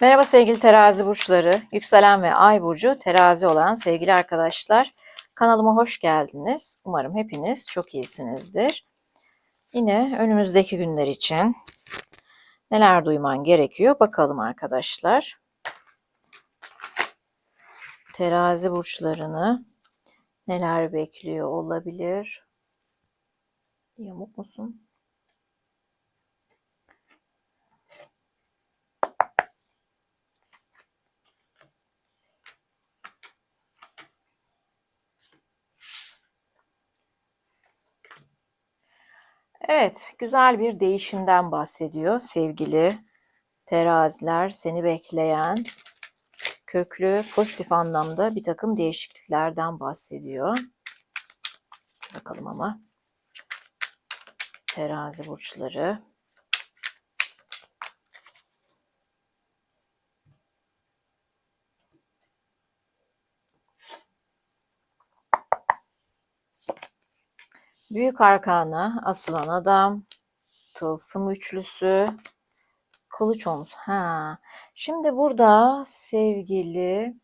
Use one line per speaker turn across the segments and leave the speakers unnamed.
Merhaba sevgili terazi burçları, yükselen ve ay burcu terazi olan sevgili arkadaşlar. Kanalıma hoş geldiniz. Umarım hepiniz çok iyisinizdir. Yine önümüzdeki günler için neler duyman gerekiyor bakalım arkadaşlar. Terazi burçlarını neler bekliyor olabilir? Yamuk musun? Evet, güzel bir değişimden bahsediyor sevgili teraziler. Seni bekleyen köklü, pozitif anlamda bir takım değişikliklerden bahsediyor. Bakalım ama terazi burçları. Büyük arkana asılan adam, tılsım üçlüsü, kılıç omuz. Ha. Şimdi burada sevgili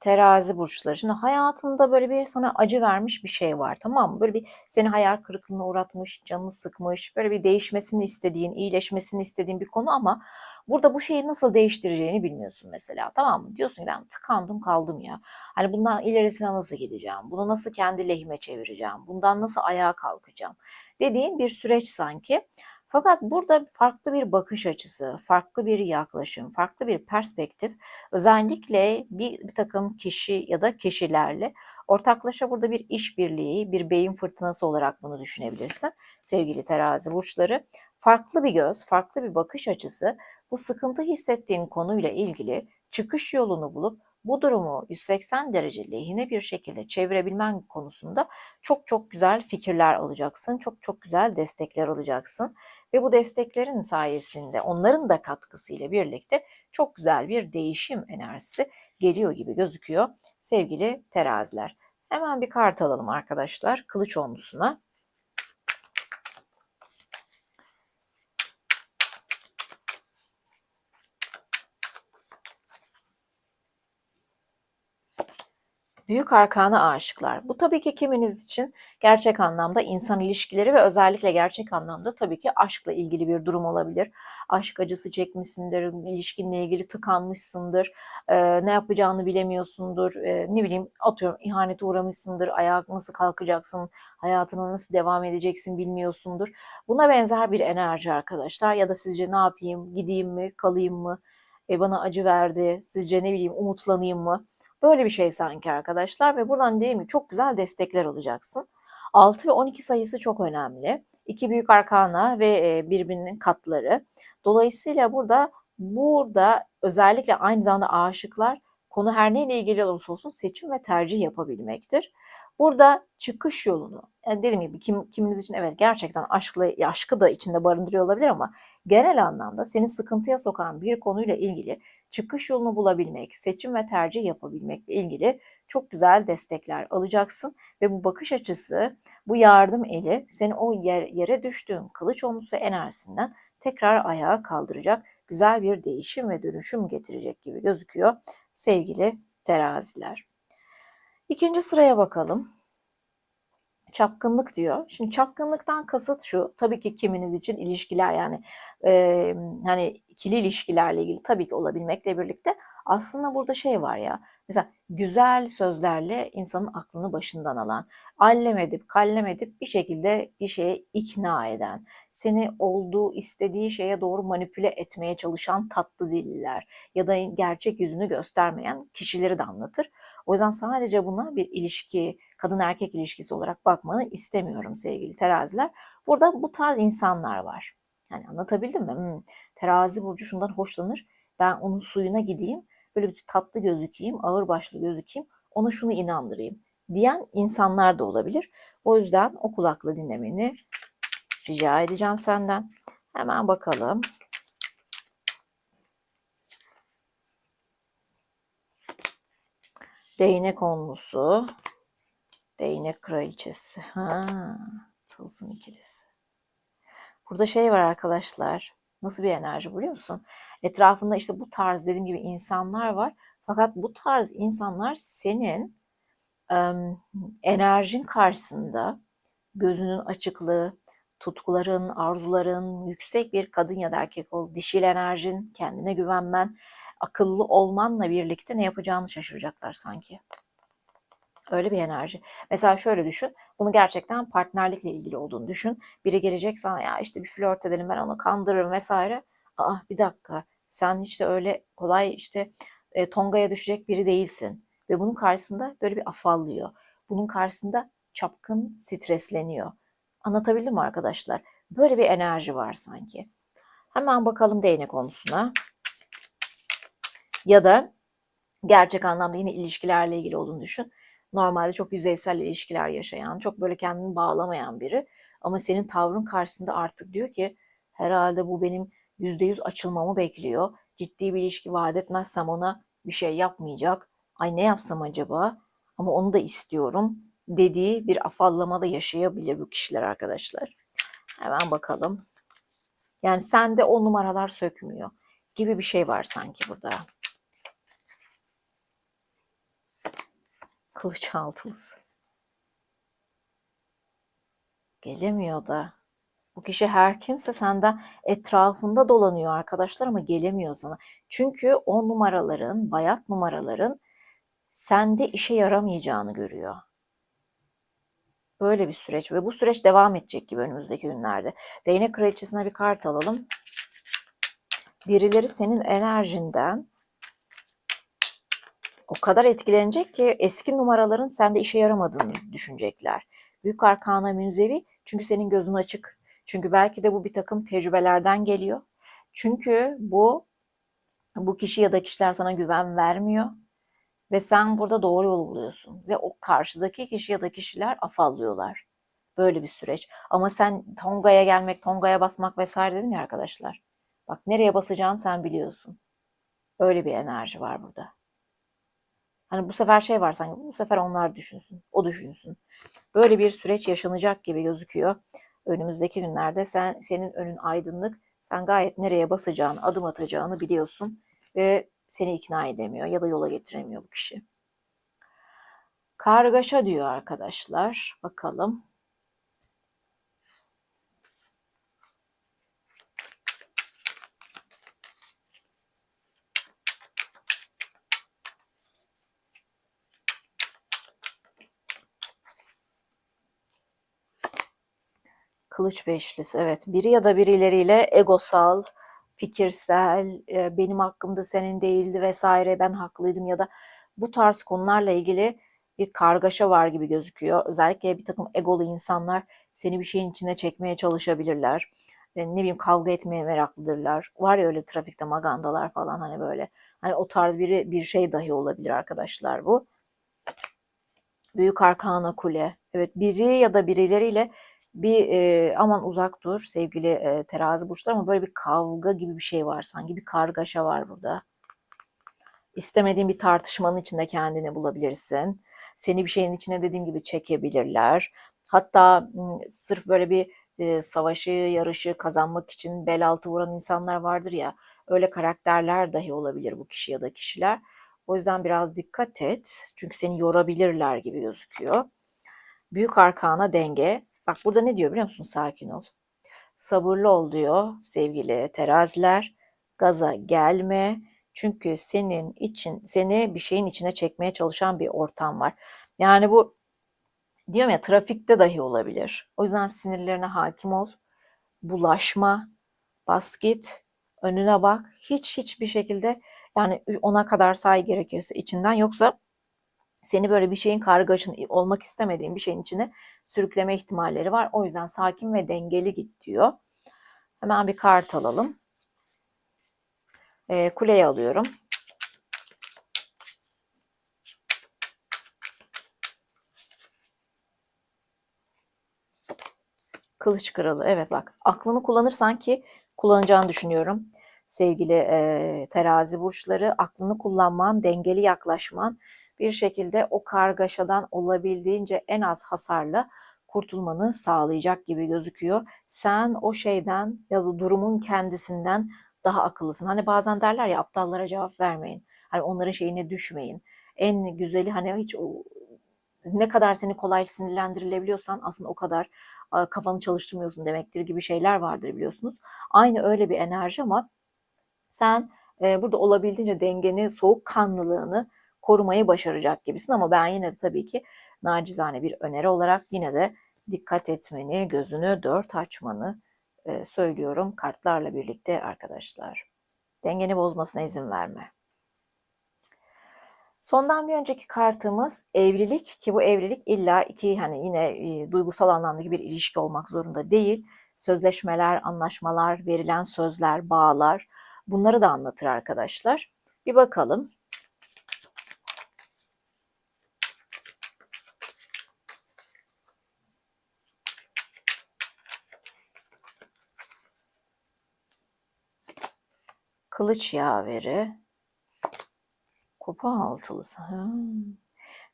terazi burçları. Şimdi hayatında böyle bir sana acı vermiş bir şey var tamam mı? Böyle bir seni hayal kırıklığına uğratmış, canını sıkmış, böyle bir değişmesini istediğin, iyileşmesini istediğin bir konu ama burada bu şeyi nasıl değiştireceğini bilmiyorsun mesela tamam mı? Diyorsun ki ben tıkandım kaldım ya. Hani bundan ilerisine nasıl gideceğim? Bunu nasıl kendi lehime çevireceğim? Bundan nasıl ayağa kalkacağım? Dediğin bir süreç sanki. Fakat burada farklı bir bakış açısı, farklı bir yaklaşım, farklı bir perspektif özellikle bir, bir takım kişi ya da kişilerle ortaklaşa burada bir işbirliği, bir beyin fırtınası olarak bunu düşünebilirsin sevgili terazi burçları. Farklı bir göz, farklı bir bakış açısı bu sıkıntı hissettiğin konuyla ilgili çıkış yolunu bulup bu durumu 180 derece lehine bir şekilde çevirebilmen konusunda çok çok güzel fikirler alacaksın. Çok çok güzel destekler alacaksın. Ve bu desteklerin sayesinde onların da katkısıyla birlikte çok güzel bir değişim enerjisi geliyor gibi gözüküyor sevgili teraziler. Hemen bir kart alalım arkadaşlar kılıç omzuna. Büyük arkana aşıklar. Bu tabii ki kiminiz için gerçek anlamda insan ilişkileri ve özellikle gerçek anlamda tabii ki aşkla ilgili bir durum olabilir. Aşk acısı çekmişsindir, ilişkinle ilgili tıkanmışsındır, e, ne yapacağını bilemiyorsundur, e, ne bileyim atıyorum ihanete uğramışsındır, ayağa nasıl kalkacaksın, hayatına nasıl devam edeceksin bilmiyorsundur. Buna benzer bir enerji arkadaşlar ya da sizce ne yapayım, gideyim mi, kalayım mı, e, bana acı verdi, sizce ne bileyim umutlanayım mı? Böyle bir şey sanki arkadaşlar ve buradan değil mi çok güzel destekler alacaksın. 6 ve 12 sayısı çok önemli. İki büyük arkana ve e, birbirinin katları. Dolayısıyla burada burada özellikle aynı zamanda aşıklar konu her neyle ilgili olursa olsun seçim ve tercih yapabilmektir. Burada çıkış yolunu, yani dediğim gibi kim, kiminiz için evet gerçekten aşklı, aşkı da içinde barındırıyor olabilir ama genel anlamda seni sıkıntıya sokan bir konuyla ilgili çıkış yolunu bulabilmek, seçim ve tercih yapabilmekle ilgili çok güzel destekler alacaksın ve bu bakış açısı, bu yardım eli seni o yer, yere düştüğün kılıç omlusu enerjisinden tekrar ayağa kaldıracak, güzel bir değişim ve dönüşüm getirecek gibi gözüküyor sevgili teraziler. İkinci sıraya bakalım. Çapkınlık diyor. Şimdi çapkınlıktan kasıt şu. Tabii ki kiminiz için ilişkiler yani e, hani ikili ilişkilerle ilgili tabii ki olabilmekle birlikte aslında burada şey var ya. Mesela güzel sözlerle insanın aklını başından alan, allem edip kallem edip bir şekilde bir şeye ikna eden, seni olduğu istediği şeye doğru manipüle etmeye çalışan tatlı diller ya da gerçek yüzünü göstermeyen kişileri de anlatır. O yüzden sadece buna bir ilişki, kadın erkek ilişkisi olarak bakmanı istemiyorum sevgili teraziler. Burada bu tarz insanlar var. Yani anlatabildim mi? Hmm, terazi burcu şundan hoşlanır. Ben onun suyuna gideyim. Böyle bir tatlı gözükeyim, ağır başlı gözükeyim. Ona şunu inandırayım diyen insanlar da olabilir. O yüzden o kulakla dinlemeni rica edeceğim senden. Hemen bakalım. Değnek onlusu. Değnek kraliçesi. Ha, tılsım ikilisi. Burada şey var arkadaşlar. Nasıl bir enerji biliyor musun? Etrafında işte bu tarz dediğim gibi insanlar var. Fakat bu tarz insanlar senin em, enerjin karşısında gözünün açıklığı, tutkuların, arzuların, yüksek bir kadın ya da erkek ol, dişil enerjin, kendine güvenmen, akıllı olmanla birlikte ne yapacağını şaşıracaklar sanki. Öyle bir enerji. Mesela şöyle düşün. Bunu gerçekten partnerlikle ilgili olduğunu düşün. Biri gelecek sana ya işte bir flört edelim ben onu kandırırım vesaire. Aa bir dakika. Sen hiç de öyle kolay işte e, tongaya düşecek biri değilsin. Ve bunun karşısında böyle bir afallıyor. Bunun karşısında çapkın stresleniyor. Anlatabildim mi arkadaşlar? Böyle bir enerji var sanki. Hemen bakalım değnek konusuna. Ya da gerçek anlamda yine ilişkilerle ilgili olduğunu düşün. Normalde çok yüzeysel ilişkiler yaşayan, çok böyle kendini bağlamayan biri. Ama senin tavrın karşısında artık diyor ki herhalde bu benim %100 açılmamı bekliyor. Ciddi bir ilişki vaat etmezsem ona bir şey yapmayacak. Ay ne yapsam acaba? Ama onu da istiyorum dediği bir afallama da yaşayabilir bu kişiler arkadaşlar. Hemen bakalım. Yani sende o numaralar sökmüyor gibi bir şey var sanki burada. Kılıç altılısı. Gelemiyor da. Bu kişi her kimse senden etrafında dolanıyor arkadaşlar ama gelemiyor sana. Çünkü o numaraların, bayat numaraların sende işe yaramayacağını görüyor. Böyle bir süreç ve bu süreç devam edecek gibi önümüzdeki günlerde. Değnek kraliçesine bir kart alalım. Birileri senin enerjinden o kadar etkilenecek ki eski numaraların sende işe yaramadığını düşünecekler. Büyük arkana münzevi çünkü senin gözün açık. Çünkü belki de bu bir takım tecrübelerden geliyor. Çünkü bu bu kişi ya da kişiler sana güven vermiyor. Ve sen burada doğru yolu buluyorsun. Ve o karşıdaki kişi ya da kişiler afallıyorlar. Böyle bir süreç. Ama sen Tonga'ya gelmek, Tonga'ya basmak vesaire dedim ya arkadaşlar. Bak nereye basacağını sen biliyorsun. Öyle bir enerji var burada. Hani bu sefer şey var sanki bu sefer onlar düşünsün, o düşünsün. Böyle bir süreç yaşanacak gibi gözüküyor. Önümüzdeki günlerde sen senin önün aydınlık. Sen gayet nereye basacağını, adım atacağını biliyorsun ve seni ikna edemiyor ya da yola getiremiyor bu kişi. Kargaşa diyor arkadaşlar. Bakalım. Kılıç beşlisi evet. Biri ya da birileriyle egosal, fikirsel, e, benim hakkımda senin değildi vesaire ben haklıydım ya da bu tarz konularla ilgili bir kargaşa var gibi gözüküyor. Özellikle bir takım egolu insanlar seni bir şeyin içine çekmeye çalışabilirler. E, ne bileyim kavga etmeye meraklıdırlar. Var ya öyle trafikte magandalar falan hani böyle. Hani o tarz biri bir şey dahi olabilir arkadaşlar bu. Büyük Arkana Kule. Evet biri ya da birileriyle bir e, aman uzak dur sevgili e, terazi burçlar ama böyle bir kavga gibi bir şey var sanki bir kargaşa var burada. İstemediğin bir tartışmanın içinde kendini bulabilirsin. Seni bir şeyin içine dediğim gibi çekebilirler. Hatta sırf böyle bir e, savaşı, yarışı kazanmak için bel altı vuran insanlar vardır ya. Öyle karakterler dahi olabilir bu kişi ya da kişiler. O yüzden biraz dikkat et. Çünkü seni yorabilirler gibi gözüküyor. Büyük arkana denge. Bak burada ne diyor biliyor musun? Sakin ol. Sabırlı ol diyor sevgili teraziler. Gaza gelme. Çünkü senin için seni bir şeyin içine çekmeye çalışan bir ortam var. Yani bu diyorum ya trafikte dahi olabilir. O yüzden sinirlerine hakim ol. Bulaşma. Bas git. Önüne bak. Hiç hiçbir şekilde yani ona kadar say gerekirse içinden yoksa seni böyle bir şeyin kargaşın olmak istemediğin bir şeyin içine sürükleme ihtimalleri var. O yüzden sakin ve dengeli git diyor. Hemen bir kart alalım. E, kuleyi alıyorum. Kılıç kralı. Evet bak aklını kullanırsan ki kullanacağını düşünüyorum. Sevgili e, terazi burçları aklını kullanman, dengeli yaklaşman bir şekilde o kargaşadan olabildiğince en az hasarla kurtulmanı sağlayacak gibi gözüküyor. Sen o şeyden ya da durumun kendisinden daha akıllısın. Hani bazen derler ya aptallara cevap vermeyin. Hani onların şeyine düşmeyin. En güzeli hani hiç ne kadar seni kolay sinirlendirilebiliyorsan aslında o kadar kafanı çalıştırmıyorsun demektir gibi şeyler vardır biliyorsunuz. Aynı öyle bir enerji ama sen burada olabildiğince dengeni, soğukkanlılığını korumayı başaracak gibisin ama ben yine de tabii ki nacizane bir öneri olarak yine de dikkat etmeni, gözünü dört açmanı e, söylüyorum kartlarla birlikte arkadaşlar. Dengeni bozmasına izin verme. Sondan bir önceki kartımız evlilik ki bu evlilik illa iki hani yine e, duygusal anlamdaki bir ilişki olmak zorunda değil. Sözleşmeler, anlaşmalar, verilen sözler, bağlar bunları da anlatır arkadaşlar. Bir bakalım. Kılıç yaveri. Kupa altılısı. Ha.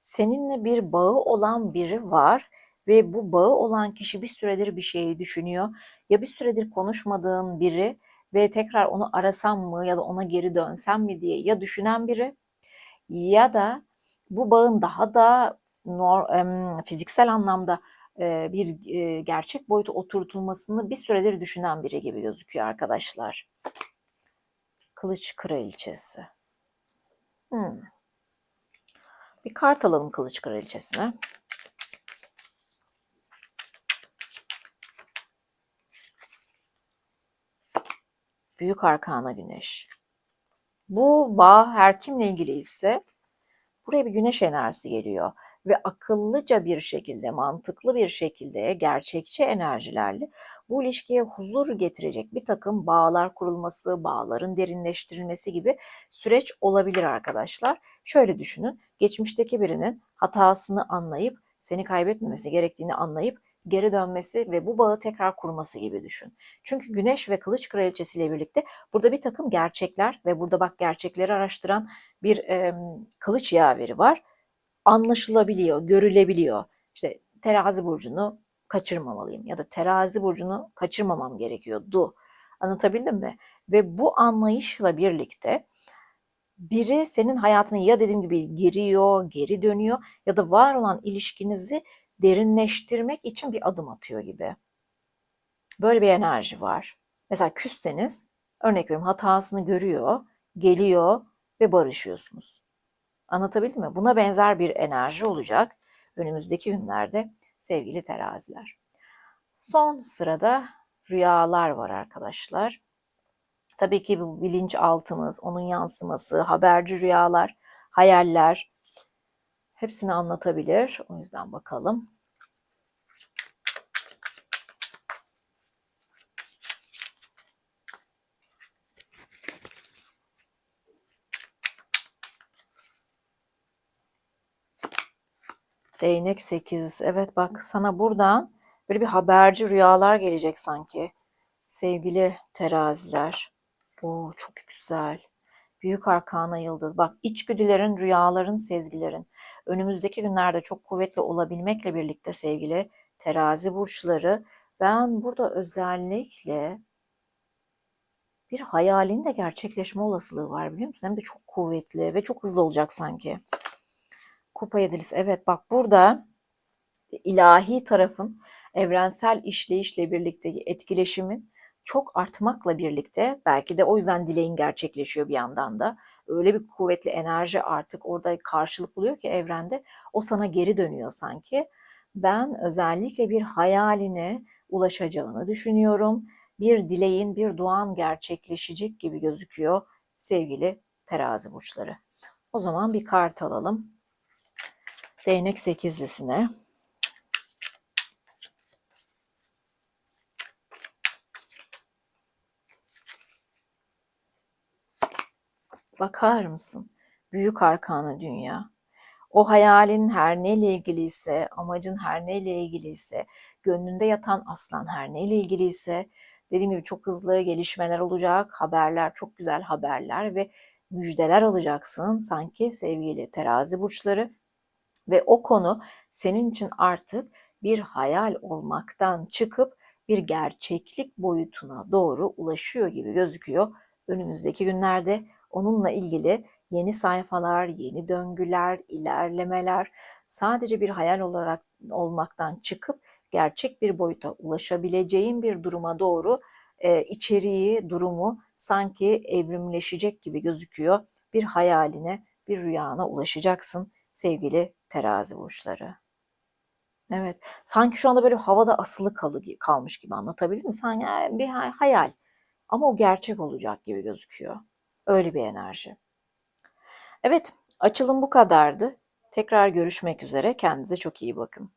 Seninle bir bağı olan biri var ve bu bağı olan kişi bir süredir bir şeyi düşünüyor. Ya bir süredir konuşmadığın biri ve tekrar onu arasam mı ya da ona geri dönsem mi diye ya düşünen biri ya da bu bağın daha da fiziksel anlamda e, bir e, gerçek boyutu oturtulmasını bir süredir düşünen biri gibi gözüküyor arkadaşlar. Kılıç Kraliçesi. Hmm. Bir kart alalım Kılıç Kraliçesi'ne. Büyük Arkana Güneş. Bu bağ her kimle ilgili ise buraya bir güneş enerjisi geliyor ve akıllıca bir şekilde, mantıklı bir şekilde, gerçekçi enerjilerle bu ilişkiye huzur getirecek bir takım bağlar kurulması, bağların derinleştirilmesi gibi süreç olabilir arkadaşlar. Şöyle düşünün, geçmişteki birinin hatasını anlayıp seni kaybetmemesi gerektiğini anlayıp geri dönmesi ve bu bağı tekrar kurması gibi düşün. Çünkü Güneş ve Kılıç Kraliçesi ile birlikte burada bir takım gerçekler ve burada bak gerçekleri araştıran bir e, kılıç yaveri var anlaşılabiliyor, görülebiliyor. İşte terazi burcunu kaçırmamalıyım ya da terazi burcunu kaçırmamam gerekiyordu. Anlatabildim mi? Ve bu anlayışla birlikte biri senin hayatına ya dediğim gibi giriyor, geri dönüyor ya da var olan ilişkinizi derinleştirmek için bir adım atıyor gibi. Böyle bir enerji var. Mesela küsseniz örnek veriyorum hatasını görüyor, geliyor ve barışıyorsunuz. Anlatabildim mi? Buna benzer bir enerji olacak önümüzdeki günlerde sevgili teraziler. Son sırada rüyalar var arkadaşlar. Tabii ki bu bilinçaltımız, onun yansıması, haberci rüyalar, hayaller hepsini anlatabilir. O yüzden bakalım. Değnek 8. Evet bak sana buradan böyle bir haberci rüyalar gelecek sanki. Sevgili teraziler. Oo çok güzel. Büyük arkana yıldız. Bak içgüdülerin, rüyaların, sezgilerin önümüzdeki günlerde çok kuvvetli olabilmekle birlikte sevgili terazi burçları ben burada özellikle bir hayalin de gerçekleşme olasılığı var biliyor musun? Hem de çok kuvvetli ve çok hızlı olacak sanki. Kupa yedilisi. Evet bak burada ilahi tarafın evrensel işleyişle birlikte etkileşimin çok artmakla birlikte belki de o yüzden dileğin gerçekleşiyor bir yandan da. Öyle bir kuvvetli enerji artık orada karşılık buluyor ki evrende o sana geri dönüyor sanki. Ben özellikle bir hayaline ulaşacağını düşünüyorum. Bir dileğin, bir duan gerçekleşecek gibi gözüküyor sevgili terazi burçları. O zaman bir kart alalım değnek sekizlisine bakar mısın? Büyük arkana dünya. O hayalin her neyle ilgiliyse, amacın her neyle ilgiliyse, gönlünde yatan aslan her neyle ilgiliyse, dediğim gibi çok hızlı gelişmeler olacak, haberler, çok güzel haberler ve müjdeler alacaksın sanki sevgili terazi burçları ve o konu senin için artık bir hayal olmaktan çıkıp bir gerçeklik boyutuna doğru ulaşıyor gibi gözüküyor. Önümüzdeki günlerde onunla ilgili yeni sayfalar, yeni döngüler, ilerlemeler sadece bir hayal olarak olmaktan çıkıp gerçek bir boyuta ulaşabileceğin bir duruma doğru e, içeriği, durumu sanki evrimleşecek gibi gözüküyor. Bir hayaline, bir rüyana ulaşacaksın sevgili terazi burçları. Evet, sanki şu anda böyle havada asılı kalı kalmış gibi anlatabildim mi? Sanki bir hayal ama o gerçek olacak gibi gözüküyor. Öyle bir enerji. Evet, açılım bu kadardı. Tekrar görüşmek üzere. Kendinize çok iyi bakın.